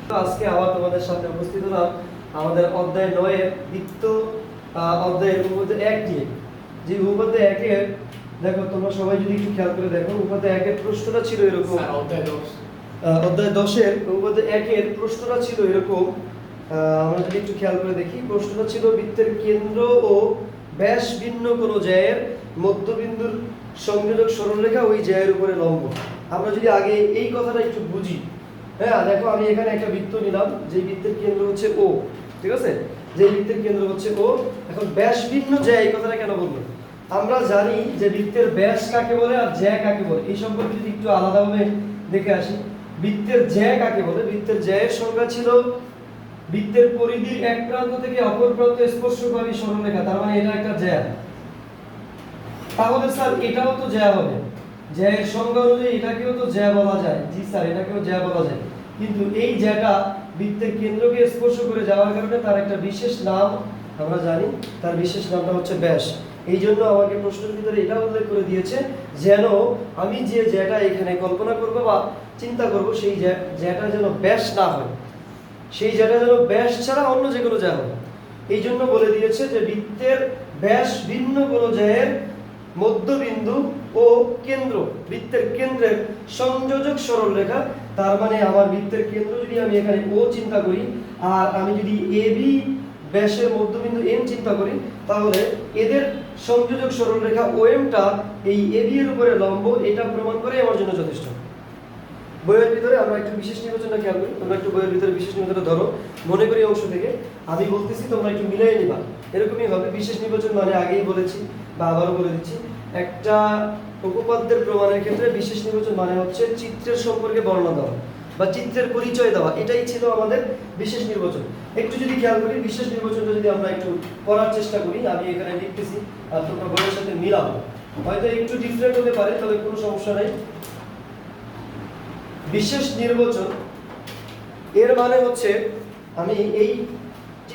আজকে আবার তোমাদের সামনে উপস্থিত হলাম আমাদের অধ্যায় নয়ের বৃত্ত আহ, অধ্যায়ের উপপাদ্য এক। যে উপপাদ্য একের দেখো তোমরা সবাই যদি একটু খেয়াল করে দেখো উপপাদ্য একের প্রশ্নটা ছিল এরকম। অধ্যায় দশ। অধ্যায় দশের উপপাদ্য একের প্রশ্নটা ছিল এরকম। আমরা যদি একটু খেয়াল করে দেখি প্রশ্নটা ছিল বৃত্তের কেন্দ্র ও ব্যাস ভিন্ন কোনো জ্যায়ের মধ্যবিন্দুর সংযোজক সরলরেখা ওই জ্যায়ের উপরে লম্ব। আমরা যদি আগে এই কথাটা একটু বুঝি হ্যাঁ দেখো, আমি এখানে একটা বৃত্ত নিলাম। যে বৃত্তের কেন্দ্র হচ্ছে ও ঠিক আছে? যে বৃত্তের কেন্দ্র হচ্ছে ও এখন ব্যাস ভিন্ন জ্যা এই কথাটা কেন বলব? আমরা জানি যে বৃত্তের ব্যাস কাকে বলে আর জ্যা কাকে বলে। এই সম্পর্কে যদি একটু আলাদাভাবে দেখে আসি, বৃত্তের জ্যা কাকে বলে? বৃত্তের জ্যায়ের সংজ্ঞা ছিল বৃত্তের পরিধির এক প্রান্ত থেকে অপর প্রান্ত স্পর্শকারী সরলরেখা তার মানে এটা একটা জ্যা। তাহলে স্যার, এটাও তো জ্যা হবে। জ্যায়ের সংজ্ঞা অনুযায়ী এটাকেও তো জ্যা বলা যায়। জি স্যার, এটাকেও জ্যা বলা যায়। কিন্তু এই জ্যাটা বৃত্তের কেন্দ্রকে স্পর্শ করে যাওয়ার কারণে তার একটা বিশেষ নাম আমরা জানি। তার বিশেষ নামটা হচ্ছে ব্যাস। এই জন্য আমাকে প্রশ্নের ভিতরে এটা উল্লেখ করে দিয়েছে, যেন আমি যে জ্যাটা এখানে কল্পনা করব বা চিন্তা করব, সেই জ্যা- জ্যাটা যেন ব্যাস না হয়। সেই জ্যাটা যেন ব্যাস ছাড়া অন্য যে কোনো জ্যা হবে এই জন্য বলে দিয়েছে যে বৃত্তের ব্যাস ভিন্ন কোনো জ্যায়ের মধ্যবিন্দু ও কেন্দ্র। বৃত্তের কেন্দ্রের সংযোজক সরলরেখা তার মানে আমার বৃত্তের কেন্দ্র যদি আমি এখানে ও চিন্তা করি, আর আমি যদি এ বি ব্যাসের মধ্যবিন্দু এম চিন্তা করি, তাহলে এদের সংযোজক সরলরেখা ও এমটা এই এ বি এর উপরে লম্ব, এটা প্রমাণ করে আমার জন্য যথেষ্ট। বইয়ের ভিতরে আমরা একটু বিশেষ নির্বাচনটা খেয়াল করি। তোমরা একটু বইয়ের ভিতরে বিশেষ নির্বাচনটা ধরো। মনে করি অংশ থেকে। আমি বলতেছি তোমরা একটু মিলাই নিবা। এরকমই হবে। বিশেষ নির্বাচন মানে আগেই বলেছি বা আবারও বলে দিচ্ছি, একটা উপপাদ্যের প্রমাণের ক্ষেত্রে বিশেষ নির্বাচন মানে হচ্ছে চিত্রের সম্পর্কে বর্ণনা দেওয়া বা চিত্রের পরিচয় দেওয়া। এটাই ছিল আমাদের বিশেষ নির্বাচন। একটু যদি খেয়াল করি, বিশেষ নির্বাচনটা যদি আমরা একটু করার চেষ্টা করি, আমি এখানে লিখতেছি, আর তোমরা বইয়ের সাথে মিলাবো হয়তো একটু ডিফারেন্ট হতে পারে, তবে কোনো সমস্যা নেই। বিশেষ নির্বাচন, এর মানে হচ্ছে আমি এই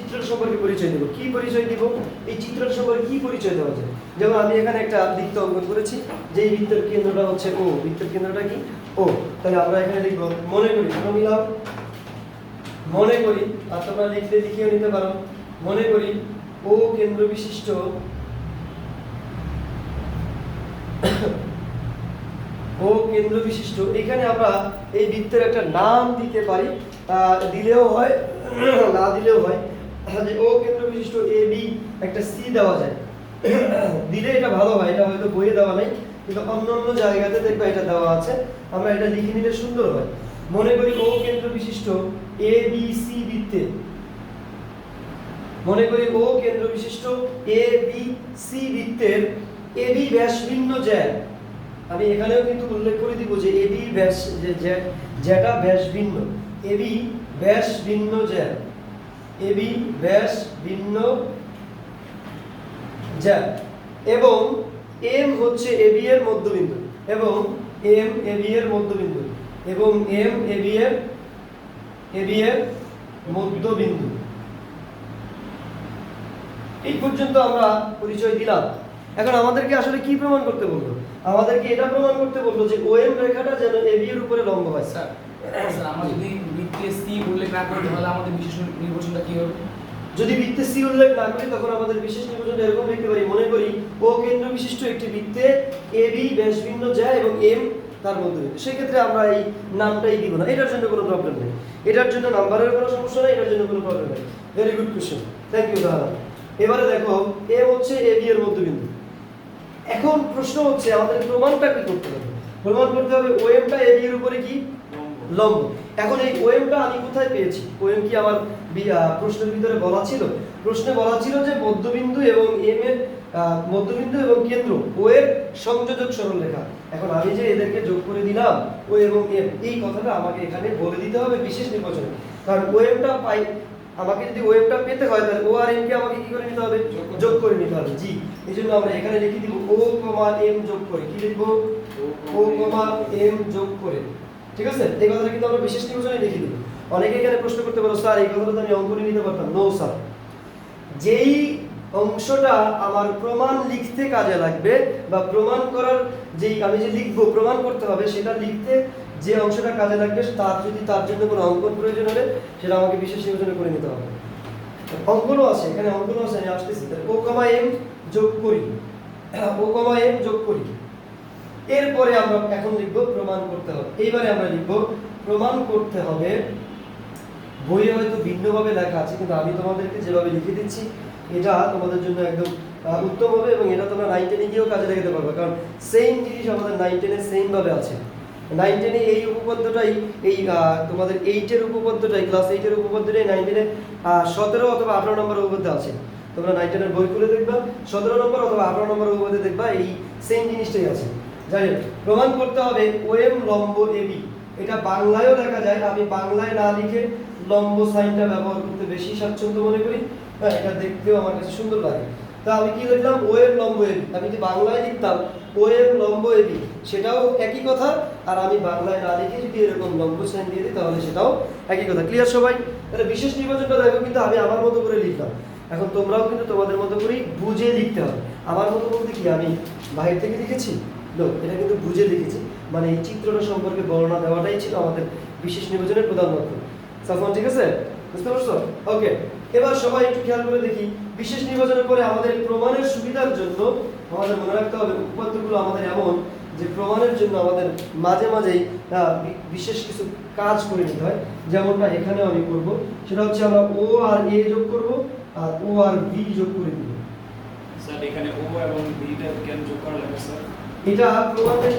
চিত্রের সম্পর্কে পরিচয় দেব। কি পরিচয় দিব? এই চিত্রের সম্পর্কে কি পরিচয় দেওয়া যায়? যেমন আমি এখানে একটা বৃত্ত অঙ্কন করেছি। যে এই বৃত্তের কেন্দ্রটা হচ্ছে ও। বৃত্তের কেন্দ্রটা কি? ও। তাহলে আমরা এখানে লিখব মনে করি। তোমরা মিলাও। মনে করি। আর তোমরা লিখতে লিখিয়ে নিতে পারো। মনে করি ও কেন্দ্র বিশিষ্ট ও কেন্দ্র বিশিষ্ট। এখানে আমরা এই বৃত্তের একটা নাম দিতে পারি। দিলেও হয়, না দিলেও হয়। যে ও কেন্দ্র বিশিষ্ট এ বি একটা সি দেওয়া যায়। দিলে এটা ভালো হয়, এটা হয়তো বইয়ে দেওয়া নেই, কিন্তু অন্য অন্য জায়গাতে দেখবে এটা দেওয়া আছে। আমরা এটা লিখে নিলে সুন্দর হয়। মনে করি ও কেন্দ্র বিশিষ্ট এ বি সি বৃত্তে। মনে করি ও কেন্দ্র বিশিষ্ট এ বি সি বৃত্তের এ বি ব্যাস ভিন্ন জ্যা। আমি এখানেও কিন্তু উল্লেখ করে দিব যে এ বি ব্যাস, যে জ্যা- জ্যাটা ব্যাস ভিন্ন। এ বি ব্যাস ভিন্ন জ্যা। এ বি ব্যাস ভিন্ন জ্যা এবং এম হচ্ছে এ বি এর মধ্যবিন্দু এবং এম এ বি এর মধ্যবিন্দু এবং এম এ বি এর এ বি এর মধ্যবিন্দু। এই পর্যন্ত আমরা পরিচয় দিলাম। এখন আমাদেরকে আসলে কি প্রমাণ করতে বলল? আমাদেরকে এটা প্রমাণ করতে বলল যে ওএম রেখাটা যেন এবি এর উপরে লম্ব হয় স্যার, আমরা যদি বৃত্তে সি উল্লেখ না করি তাহলে আমাদের বিশেষ নির্বাচনটা কি হবে? যদি বৃত্তে সি উল্লেখ না করি তখন আমাদের বিশেষ নির্বাচনটা এরকম লিখতে পারি। মনে করি ও কেন্দ্র বিশিষ্ট একটি বৃত্তে এ বি ব্যাস ভিন্ন যায় এবং এম তার মধ্যে সেক্ষেত্রে আমরা এই নামটাই দিব না। এটার জন্য কোনো প্রবলেম নেই। এটার জন্য নাম্বারের কোনো সমস্যা নেই এটার জন্য কোনো প্রবলেম নেই। Very good question thank you দাদা। এবারে দেখো এম হচ্ছে এ বি এর মধ্যবিন্দু। এখন প্রশ্ন হচ্ছে আমাদের প্রমাণটা কি করতে হবে? প্রমাণ করতে হবে ওএমটা এ বি এর উপরে কি? লম্ব। এখন এই ওএমটা আমি কোথায় পেয়েছি? ওএম কি আমার প্রশ্নের ভিতরে বলা ছিল? প্রশ্নে বলা ছিল যে মধ্যবিন্দু এবং এম এর মধ্যবিন্দু এবং কেন্দ্র ও এর সংযোজক সরলরেখা। এখন আমি যে এদেরকে যোগ করে দিলাম ও এবং এম এই কথাটা আমাকে এখানে বলে দিতে হবে বিশেষ নির্বাচনে। কারণ ওএমটা পাই আমাকে যদি ওএমটা পেতে হয়, তাহলে ও আর এমকে আমাকে কি করে নিতে হবে? যোগ করে নিতে হবে জি এই জন্য আমরা এখানে লিখে দিব ও কমা এম যোগ করে। কি লিখব? ও কমা এম যোগ করে। ঠিক আছে? এই কথাটা কিন্তু আমরা বিশেষ নির্বাচনে লিখে দিব অনেকে এখানে প্রশ্ন করতে পারো, স্যার, এই কথাটা তো আমি অঙ্কনে নিতে পারতাম। নো স্যার যেই অংশটা আমার প্রমাণ লিখতে কাজে লাগবে বা প্রমাণ করার যেই আমি যে লিখব, প্রমাণ করতে হবে, সেটা লিখতে যে অংশটা কাজে লাগবে, তার যদি তার জন্য কোনো অঙ্কন প্রয়োজন হলে, সেটা আমাকে বিশেষ নিয়োজনে করে নিতে হবে। অঙ্কনও আছে, এখানে অঙ্কনও আছে, আমি আসতেছি। ও কমা এম যোগ করি। ও কমা এম যোগ করি। এরপরে আমরা এখন লিখব প্রমাণ করতে হবে। এইবারে আমরা লিখব, প্রমাণ করতে হবে। বইয়ে হয়তো ভিন্নভাবে লেখা আছে, কিন্তু আমি তোমাদেরকে যেভাবে লিখে দিচ্ছি, এটা তোমাদের জন্য একদম উত্তম হবে এবং এটা তোমরা নাইন টেনে গিয়েও কাজে লাগাতে পারবে। কারণ সেম জিনিস আমাদের নাইন টেনে সেম ভাবে আছে। নাইন টেনে এই উপপাদ্যটাই, এই তোমাদের এইটের উপপাদ্যটাই ক্লাস এইটের উপপাদ্যটাই নাইন টেনে সতেরো অথবা আঠারো নম্বর উপপাদ্য আছে। তোমরা নাইন টেনের বই খুলে দেখবা, সতেরো নম্বর অথবা আঠারো নম্বর উপপাদ্য দেখবা, এই সেম জিনিসটাই আছে। যাই প্রমাণ করতে হবে ওএম লম্ব এবি এটা বাংলায়ও লেখা যায়, আমি বাংলায় না লিখে লম্ব সাইনটা ব্যবহার করতে বেশি স্বাচ্ছন্দ্য মনে করি। হ্যাঁ এটা দেখতেও আমার কাছে সুন্দর লাগে। তা আমি কি লিখলাম? ও এর লম্ব এবি আমি যদি বাংলায় লিখতাম ও লম্ব এবি সেটাও একই কথা। আর আমি বাংলায় না লিখে যদি এরকম লম্ব সাইন দিয়ে দিই, তাহলে সেটাও একই কথা। ক্লিয়ার সবাই? তাহলে বিশেষ নির্বাচনটা দেখো, কিন্তু আমি আমার মতো করে লিখলাম। এখন তোমরাও কিন্তু তোমাদের মতো করেই বুঝে লিখতে হবে। আমার মতো বলতে কি, আমি বাইরে থেকে লিখেছি? নো এটা কিন্তু বুঝে দেখেছি। মানে এই চিত্রটা সম্পর্কে বর্ণনা দেওয়াটাই ছিল আমাদের বিশেষ নির্বাচনের প্রধান লক্ষ্য ঠিক আছে? বুঝতে পারছ? ওকে এবার সবাই একটু খেয়াল করে দেখি। বিশেষ নির্বাচনের পরে আমাদের প্রমাণের সুবিধার জন্য আমাদের মনে রাখতে হবে উপাত্তগুলো আমাদের এমন যে প্রমাণের জন্য আমাদের মাঝে মাঝেই বিশেষ কিছু কাজ করে নিতে হয়। যেমনটা এখানেও আমি করব, সেটা হচ্ছে আমরা ও আর এ যোগ করব আর ও আর বি যোগ করে দিব। স্যার, এখানে ও এবং কেন যোগ করা লাগে, স্যার। এটা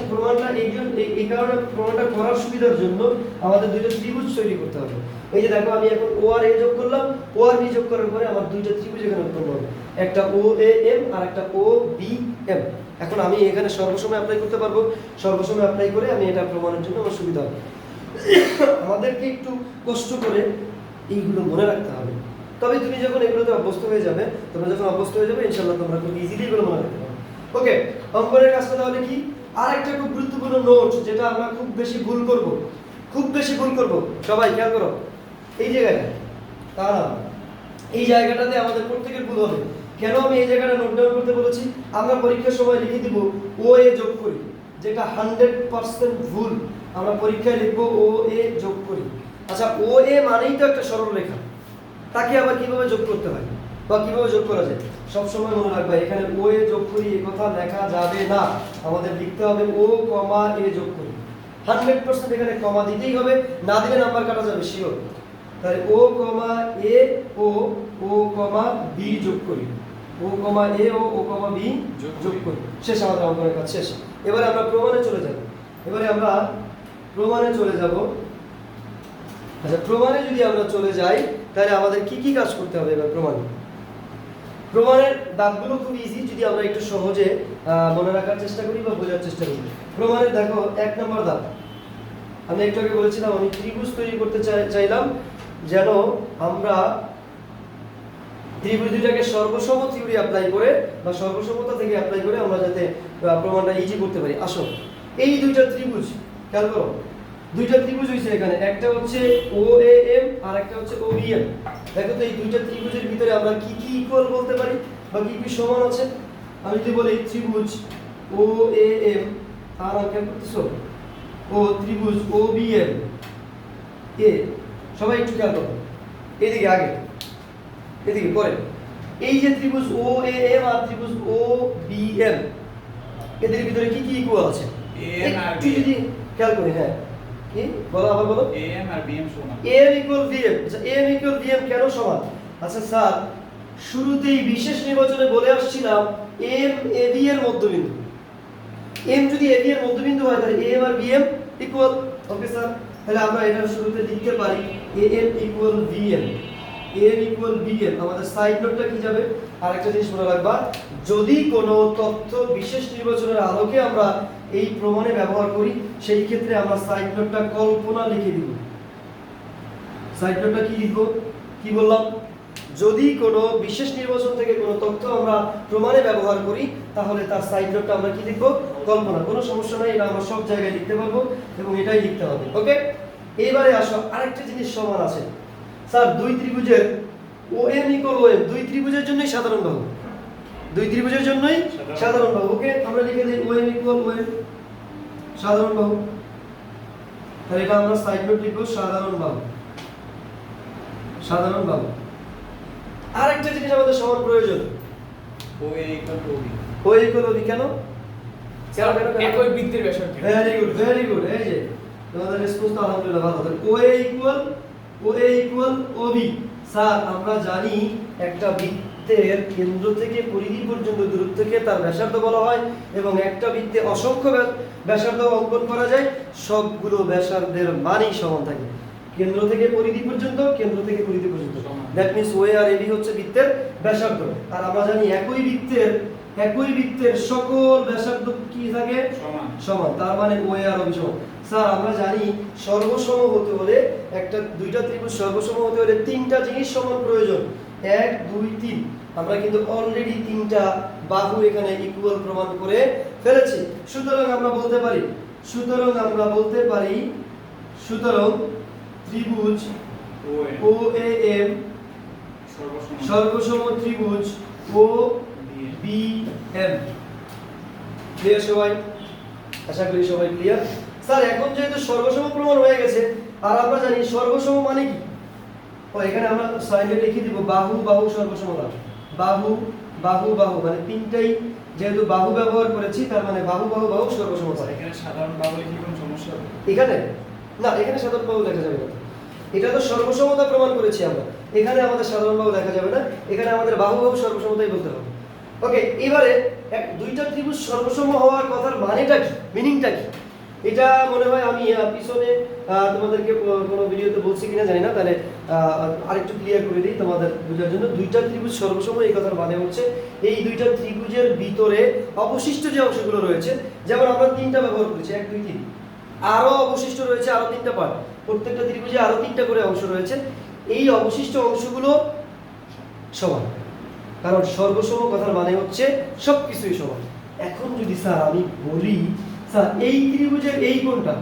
প্রমাণটা এই জন্য এই কারণে প্রমাণটা করার সুবিধার জন্য আমাদের দুইটা ত্রিভুজ তৈরি করতে হবে। এই যে দেখো, আমি এখন ও আর এ যোগ করলাম, ও আর বি যোগ করার পরে আমার দুইটা ত্রিভুজ এখানে উৎপন্ন হবে। একটা ও, এ, এম, আর একটা ও, বি, এম। এখন আমি এখানে সর্বসময় অ্যাপ্লাই করতে পারব। সর্বসময় অ্যাপ্লাই করে আমি এটা প্রমাণের জন্য আমার সুবিধা হবে। আমাদেরকে একটু কষ্ট করে এইগুলো মনে রাখতে হবে। তবে তুমি যখন এগুলোতে অভ্যস্ত হয়ে যাবে, তোমরা যখন অভ্যস্ত হয়ে যাবে ইনশাল্লাহ তোমরা খুব ইজিলি এগুলো মনে রাখতে পারবে। ওকে অঙ্কনের কাজটা তাহলে কি? আর একটা খুব গুরুত্বপূর্ণ নোট যেটা আমরা খুব বেশি ভুল করব, খুব বেশি ভুল করব, সবাই খেয়াল করো। এই জায়গাটা তা এই জায়গাটাতে আমাদের প্রত্যেকের ভুল হবে। কেন আমি এই জায়গাটা নোট ডাউন করতে বলেছি? আমরা পরীক্ষার সময় লিখে দিব ও এ যোগ করি, যেটা হান্ড্রেড পার্সেন্ট ভুল। আমরা পরীক্ষায় লিখব ও এ যোগ করি। আচ্ছা ও এ মানেই তো একটা সরল রেখা তাকে আবার কীভাবে যোগ করতে হয়? বা কীভাবে যোগ করা যায়? সবসময় মনে রাখবা, এখানে ও এ যোগ করি, এ কথা লেখা যাবে না। আমাদের লিখতে হবে ও, কমা, এ যোগ করি। হান্ড্রেড পার্সেন্ট এখানে কমা দিতেই হবে, না দিলে নাম্বার কাটা যাবে, শিওর। তাহলে ও, কমা, এ, ও ও, কমা, বি যোগ করি। ও, কমা, এ, ও ও, কমা, বি যোগ। করি। শেষ আমাদের অঙ্কনের কাজ, শেষ। এবারে আমরা প্রমাণে চলে যাব। এবারে আমরা প্রমাণে চলে যাব। আচ্ছা প্রমাণে যদি আমরা চলে যাই তাহলে আমাদের কি কি কাজ করতে হবে এবার প্রমাণে? প্রমাণের দাগগুলো খুব ইজি যদি আমরা একটু সহজে মনে রাখার চেষ্টা করি বা বোঝার চেষ্টা করি। প্রমাণের দেখো, এক নম্বর দাগ। আমি একটু আগে বলেছিলাম, আমি ত্রিভুজ তৈরি করতে চাই- চাইলাম যেন আমরা ত্রিভুজ দুইটাকে সর্বসম থিওরি অ্যাপ্লাই করে বা সর্বসমতা থেকে অ্যাপ্লাই করে আমরা যাতে প্রমাণটা ইজি করতে পারি। আসো, এই দুইটা ত্রিভুজ, খেয়াল করো। দুইটা ত্রিভুজ হয়েছে এখানে। একটা হচ্ছে ও এ এম আর একটা হচ্ছে ও বি এম দেখো তো এই দুইটা ত্রিভুজের ভিতরে আমরা কি কি ইকুয়াল বলতে পারি বা কি কি সমান আছে? আমি যদি বলি ত্রিভুজ ও এ এম তার নাম খেয়াল করতেছো? ও ত্রিভুজ ও বি এম এ সবাই একটু খেয়াল করো। এদিকে আগে। এদিকে পরে। এই যে ত্রিভুজ ও এ এম আর ত্রিভুজ ও বি এম এদের ভিতরে কি কি ইকুয়াল আছে? আর একটু যদি খেয়াল করি হ্যাঁ। কি? বলো আবার বলো। এএম আর বিএম সমান। এম ইকুয়াল ভিএম আচ্ছা ইকুয়াল ভিএম কেন সমান? আচ্ছা স্যার শুরুতেই বিশেষ নির্বাচনে বলে আসছিলাম এম এ বি এর মধ্যবিন্দু। এম যদি এ বি এর মধ্যবিন্দু হয় তাহলে এম আর বিএম ইকুয়াল ওকে স্যার তাহলে আমরা এটা শুরুতে লিখতে পারি A M equal VM M equal BM আমাদের সাইড কি যাবে? আর একটা জিনিস মনে রাখবা, যদি কোনো তথ্য বিশেষ নির্বাচনের আলোকে আমরা এই প্রমাণে ব্যবহার করি, সেই ক্ষেত্রে আমরা সাইড নোটটা কল্পনা লিখে দিব। সাইড কি লিখব? কি বললাম? যদি কোনো বিশেষ নির্বাচন থেকে কোনো তথ্য আমরা প্রমাণে ব্যবহার করি, তাহলে তার সাইড নোটটা আমরা কি লিখব? কল্পনা। কোনো সমস্যা নাই, এটা আমরা সব জায়গায় লিখতে পারব এবং এটাই লিখতে হবে ওকে এইবারে আসো, আরেকটা জিনিস সমান আছে। স্যার দুই ত্রিভুজের O M equal O M দুই ত্রিভুজের জন্যই সাধারণ বাহু। দুই ত্রিভুজের জন্যই সাধারণ। বাহু। ওকে আমরা লিখে দিই O M equal O M সাধারণ বাহু। তাহলে এটা আমরা সাইড নোট লিখব সাধারণ বাহু। সাধারণ বাহু। আরেকটা জিনিস আমাদের সবার প্রয়োজন। O A equal to B ওই ইকুয়াল কেন? কেন কেন? একই বৃত্তের ব্যাসার্ধ। ভেরি গুড ভেরি গুড এই যে। তোমাদের রেসপন্স তো আলহামদুলিল্লাহ ভালো। তাহলে O A equal O A equal O B sir আমরা জানি একটা বৃত্তের কেন্দ্র থেকে পরিধি পর্যন্ত দূরত্বকে তার ব্যাসার্ধ বলা হয় এবং একটা বৃত্তে অসংখ্য ব্যাসার্ধ অঙ্কন করা যায় সবগুলো ব্যাসার্ধের মানই সমান থাকে। কেন্দ্র থেকে পরিধি পর্যন্ত কেন্দ্র থেকে পরিধি পর্যন্ত। সমান। দ্যাট মিন্স ওয়ে আর এবি হচ্ছে বৃত্তের ব্যাসার্ধ। আর আমরা জানি একই বৃত্তের একই বৃত্তের সকল ব্যাসার্ধ কি থাকে? সমান। সমান। তার মানে ও আর অবি সমান স্যার আমরা জানি সর্বসম হতে হলে একটা দুইটা ত্রিভুজ সর্বসম হতে হলে তিনটা জিনিস সমান প্রয়োজন। এক দুই তিন। আমরা কিন্তু অলরেডি তিনটা বাহু এখানে ইকুয়াল প্রমাণ করে ফেলেছি। সুতরাং আমরা বলতে পারি সুতরাং আমরা বলতে পারি সুতরাং ত্রিভুজ ও এ এম সর্বসম। ত্রিভুজ ও বি এম ক্লিয়ার সবাই? আশা করি সবাই ক্লিয়ার স্যার এখন যেহেতু সর্বসম প্রমাণ হয়ে গেছে আর আমরা জানি সর্বসম মানে কি? ও এখানে আমরা সাইডে লিখে দিব বাহু বাহু সর্বসমতা বাহু। বাহু বাহু মানে তিনটাই যেহেতু বাহু ব্যবহার করেছি তার মানে বাহু বাহু বাহু সর্বসমতা এখানে সাধারণ বাহু লিখে কোনো সমস্যা এখানে? না এখানে সাধারণ বাহু লেখা যাবে না। এটা তো সর্বসমতা প্রমাণ করেছি আমরা। এখানে আমাদের সাধারণ বাহু লেখা যাবে না এখানে আমাদের বাহু বাহু সর্বসমতাই বলতে হবে। ওকে এবারে এক দুইটা ত্রিভুজ সর্বসম হওয়ার কথার মানেটা কি? মিনিংটা কি? এটা মনে হয় আমি পিছনে তোমাদেরকে কোনো ভিডিওতে বলছি কিনা জানি না, তাহলে আরেকটু ক্লিয়ার করে দিই তোমাদের বোঝার জন্য। দুইটা ত্রিভুজ সর্বসময় এই কথার মানে হচ্ছে, এই দুইটা ত্রিভুজের ভিতরে অবশিষ্ট যে অংশগুলো রয়েছে, যেমন আমরা তিনটা ব্যবহার করেছি, এক, দুই, তিন, আরও অবশিষ্ট রয়েছে আরও তিনটা পার্ট, প্রত্যেকটা ত্রিভুজে আরও তিনটা করে অংশ রয়েছে, এই অবশিষ্ট অংশগুলো সমান। কারণ সর্বসম কথার মানে হচ্ছে সব কিছুই সমান। এখন যদি স্যার আমি বলি স্যার, এই ত্রিভুজের এই কোনটা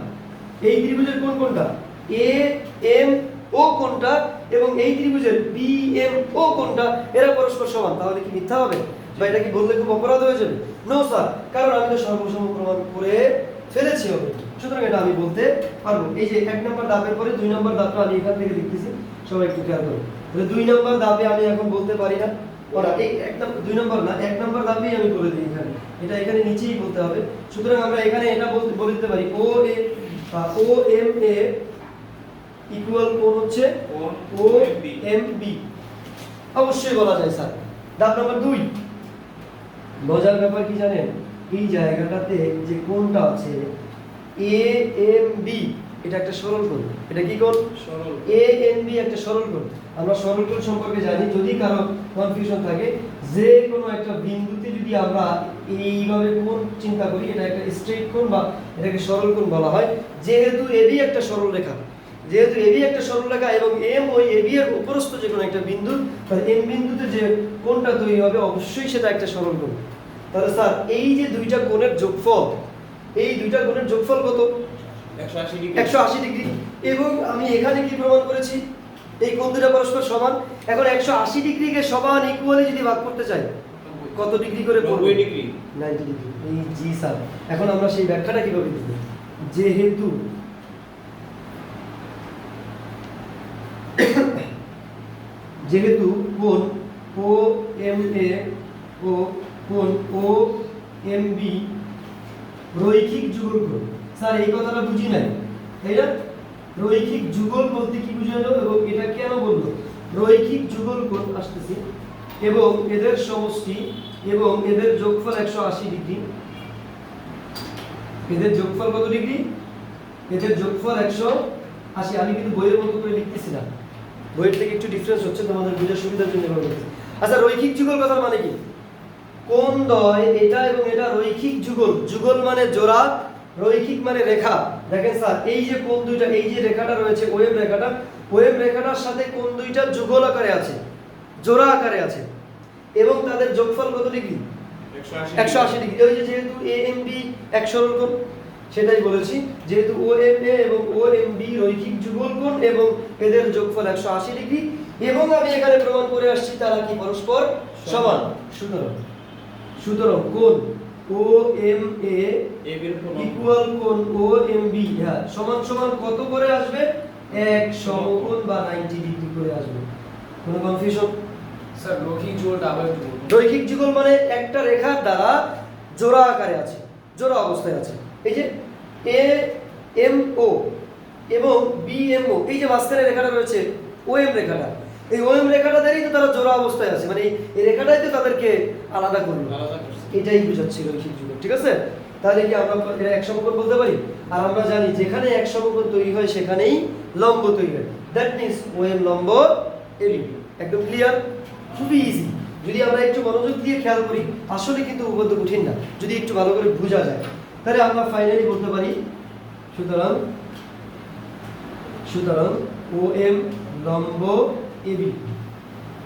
এই ত্রিভুজের কোন কোনটা এ এম ও কোনটা এবং এই ত্রিভুজের বি এম ও কোনটা এরা পরস্পর সমান, তাহলে কি মিথ্যা হবে? বা এটা কি বললে খুব অপরাধ হয়ে যাবে? নো স্যার, কারণ আমি তো সর্বসম প্রমাণ করে ফেলেছি হবে সুতরাং এটা আমি বলতে পারব। এই যে এক নম্বর দাবের পরে দুই নম্বর দাবটা আমি এখান থেকে লিখতেছি, সবাই একটু খেয়াল করো। তাহলে দুই নম্বর দাবে আমি এখন বলতে পারি না। ওরা, এই এক নম্বর, দুই নম্বর না, এক নম্বর দাবেই আমি করে দিই এখানে। এটা এখানে নিচেই বলতে হবে। সুতরাং আমরা এখানে এটা বলতে বলে দিতে পারি ও এ ও এম এ ইকুয়াল কোন হচ্ছে ও এম বি অবশ্যই বলা যায় স্যার। দাব নম্বর দুই। মজার ব্যাপার কি জানেন? এই জায়গাটাতে যে কোণটা আছে এ এম বি এটা একটা সরল কোণ। এটা কি কোণ? সরল এ এন বি একটা সরল কোণ। আমরা সরল কোণ সম্পর্কে জানি যদি কারও কনফিউশন থাকে যে কোনো একটা বিন্দুতে যদি আমরা এইভাবে কোন চিন্তা করি এটা একটা স্ট্রেট কোণ বা এটাকে সরল কোণ বলা হয়। যেহেতু এবি একটা সরল রেখা যেহেতু এবি একটা সরল রেখা এবং এম ওই এবি এর উপরস্থ যে কোনো একটা বিন্দু তাহলে এম বিন্দুতে যে কোনটা তৈরি হবে অবশ্যই সেটা একটা সরল কোণ। তাহলে স্যার এই যে দুইটা কোণের যোগফল এই দুইটা কোণের যোগফল কত? একশো আশি ডিগ্রি। এবং আমি এখানে কি প্রমাণ করেছি? এই কোণ দুটা পরস্পর সমান। এখন একশো আশি ডিগ্রিকে সমান ইকুয়ালি যদি ভাগ করতে চাই কত ডিগ্রি করে নব্বই ডিগ্রি। Ninety degree. এই জি স্যার এখন আমরা সেই ব্যাখ্যাটা কীভাবে দিব যেহেতু যেহেতু কোণ ও এম এ ও কোণ ও এম বি রৈখিক যুগল কোণ। স্যার এই কথাটা বুঝি নাই। তাই না রৈখিক যুগল বলতে কি বুঝালো এবং এটা কেন বলল? রৈখিক যুগল কোণ আসতেছে এবং এদের সমষ্টি এবং এদের যোগফল একশো আশি ডিগ্রি। এদের যোগফল কত ডিগ্রি? এদের যোগফল একশো আশি। আমি কিন্তু বইয়ের মতো করে লিখতেছি না বইয়ের থেকে একটু ডিফারেন্স হচ্ছে, তোমাদের বুঝার সুবিধার জন্য আচ্ছা রৈখিক যুগল কথার মানে কি? কোন দয় এটা এবং এটা রৈখিক যুগল। যুগল মানে জোড়া, রৈখিক মানে রেখা। দেখেন স্যার, এই যে কোন দুইটা, এই যে রেখাটা রয়েছে ওয়েব রেখাটা ওয়েব রেখাটার সাথে কোন দুইটা যুগল আকারে আছে? জোড়া আকারে আছে। এবং তাদের যোগফল কত ডিগ্রি? একশো আশি ডিগ্রি। ওই যে যেহেতু এ এম বি এক সরল কোণ সেটাই বলেছি যেহেতু ও এম এ এবং ও এম বি রৈখিক যুগল কোণ এবং এদের যোগফল একশো আশি ডিগ্রি এবং আমি এখানে প্রমাণ করে আসছি তারা কি পরস্পর সমান। সুতরাং সুতরাং কোণ ও এম এ। ইকুয়াল কোণ ও এম বি হ্যাঁ সমান সমান কত করে আসবে? এক সমকোণ বা 90 ডিগ্রি করে আসবে। কোনো কনফিউশন রৈখিক যুগল মানে একটা রেখার দ্বারা জোড়া আকারে আছে জোড়া অবস্থায় আছে। এই যে এ এম ও এবং বি এম ও এই যে মাঝখানে রেখাটা রয়েছে ও এম রেখাটা এই ও এম রেখাটা দ্বারাই তো তারা জোড়া অবস্থায় আছে মানে এই- রেখাটাই তো তাদেরকে আলাদা করল। আলাদা করছে। এটাই বোঝাচ্ছি রৈখিক যুগল ঠিক আছে? তাহলে কি আমরা এটা এক সমকোণ বলতে পারি? আর আমরা জানি যেখানে এক সমকোণ তৈরি হয় সেখানেই লম্ব তৈরি হয়। দ্যাট মিনস ও এম লম্ব এবি একদম ক্লিয়ার খুবই ইজি যদি আমরা একটু মনোযোগ দিয়ে খেয়াল করি, আসলে কিন্তু উপপাদ্য কঠিন না। যদি একটু ভালো করে বোঝা যায়, তাহলে আমরা ফাইনালি বলতে পারি, সুতরাং সুতরাং ও এম লম্ব এবি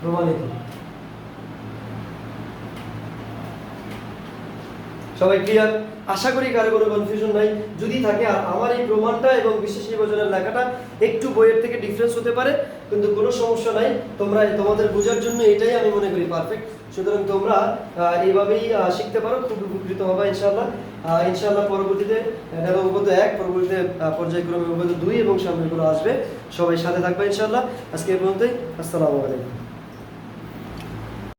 প্রমাণিত। সবাই ক্লিয়ার আশা করি কারও কোনো কনফিউশন নাই। যদি থাকে, আর আমার এই প্রমাণটা এবং বিশেষ নির্বাচনের লেখাটা একটু বইয়ের থেকে ডিফারেন্স হতে পারে। কিন্তু কোনো সমস্যা নাই। তোমরা তোমাদের বোঝার জন্য এটাই আমি মনে করি পারফেক্ট সুতরাং তোমরা এইভাবেই শিখতে পারো, খুব উপকৃত হবে ইনশাল্লাহ ইনশাল্লাহ পরবর্তীতে উপপাদ্য এক, পরবর্তীতে পর্যায়ক্রমে উপপাদ্য দুই এবং সামনে করে আসবে। সবাই সাথে থাকবে ইনশাল্লাহ আজকে এই পর্যন্তই। আসসালামু আলাইকুম।